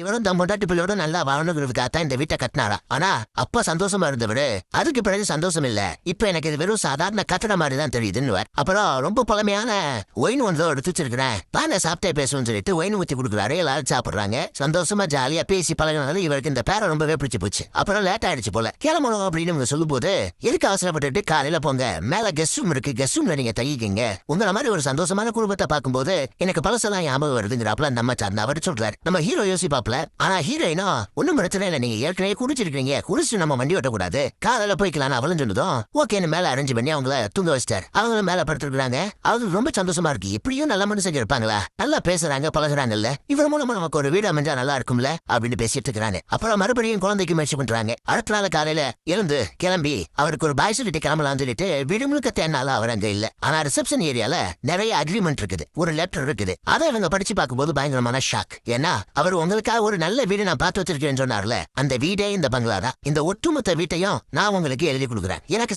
இவரும் தம் பொண்டாட்டி பிள்ளையோட நல்லா வாழணுங்கிறதுக்காக தான் இந்த வீட்டை கட்டினாரா? ஆனா அப்பா சந்தோஷமா இருந்தவரு? அதுக்கு பிறகு சந்தோஷம் இல்ல. இப்ப எனக்கு இது வெறும் சாதாரண கட்டட மாதிரி தான் தெரியுதுன்னு அப்புறம் ரொம்ப பழமையான ஒயின் ஒன்று எடுத்து வச்சிருக்கிறேன். பானை சாப்பிட்டே பேசணும்னு சொல்லிட்டு ஒயின் ஊத்தி கொடுக்குறாரு. எல்லாரும் சாப்பிடுறாங்க. சந்தோஷமா ஜாலியா பேசி பழகினால இவருக்கு இந்த பேரை ரொம்பவே பிடிச்சு போச்சு. அப்புறம் லேட் ஆயிடுச்சு போல. கிளம்பணும் அப்படின்னு இவங்க சொல்லும்போது எதுக்கு அவசரப்பட்டுட்டு காலையில போங்க? மேல கெஸ்ட் ரூம் இருக்கு. கெஸ்ட் ரூம்ல நீங்க தங்கிக்கிங்க. உங்களை மாதிரி ஒரு சந்தோஷமான குடும்பத்தை பார்க்கும்போது எனக்கு பழசெல்லாம் ஞாபகம் வருதுங்கிறாப்ல நம்ம சார்ந்த அவர் சொல்றாரு. நம்ம ஹீரோ யோசிப்பாப்ல. ஆனா ஹீரோயினா ஒன்னும் பிரச்சனை இல்லை. நீங்க ஏற்கனவே குடிச்சிருக்கீங்க குடிச்சு நம்ம வண்டி ஓட்டக்கூடாது. காலையில போய்க்கலாம் அவளும் சொன்னதும் ஓகேன்னு மேல அரேஞ்ச் பண்ணி அவங்கள தூங்க வச்சிட்டார். அவங்களும் மேல படுத்துருக்காங்க அவங்க ரொம்ப சந்தோஷமா இருக்கு. இப்படியும் நல்ல மனுஷங்க இருப்பாங்களா? நல்லா பேசுறாங்க பழகுறாங்கல்ல. இவர் மூலமா நமக்கு ஒரு வீடு அமைஞ்சா நல்லா இருக்கும்ல? அப்படின்னு பேசிட்டு இருக்கிறாங்க. அப்புறம் மறுபடியும் குழந்தைக்கு முயற்சி பண்றாங்க. அடுத்த நாள் காலையில எழுந்து கிளம்பி அவருக்கு ஒரு பாய் சொல்லிட்டு கிளம்பலாம்னு சொல்லிட்டு வீடு முழுக்க தேனால அவர் அங்க இல்ல. ஆனா ரிசப்ஷன் ஏரியால நிறைய அக்ரிமெண்ட் இருக்குது. ஒரு லெட்டர் இருக்குது. அதை இவங்க படிச்சு பார்க்கும்போது பயங்கரமான ஷாக் ஏன்னா அவர் உங்களுக்காக ஒரு நல்ல வீடு நான் பார்த்து வச்சிருக்கேன்னு சொன்னார்ல அந்த வீடே இந்த பங்களா தான் இந்த ஒட்டுமொத்த வீட்டையும் நான் உங்களுக்கு எழுதி கொடுக்குறேன். எனக்கு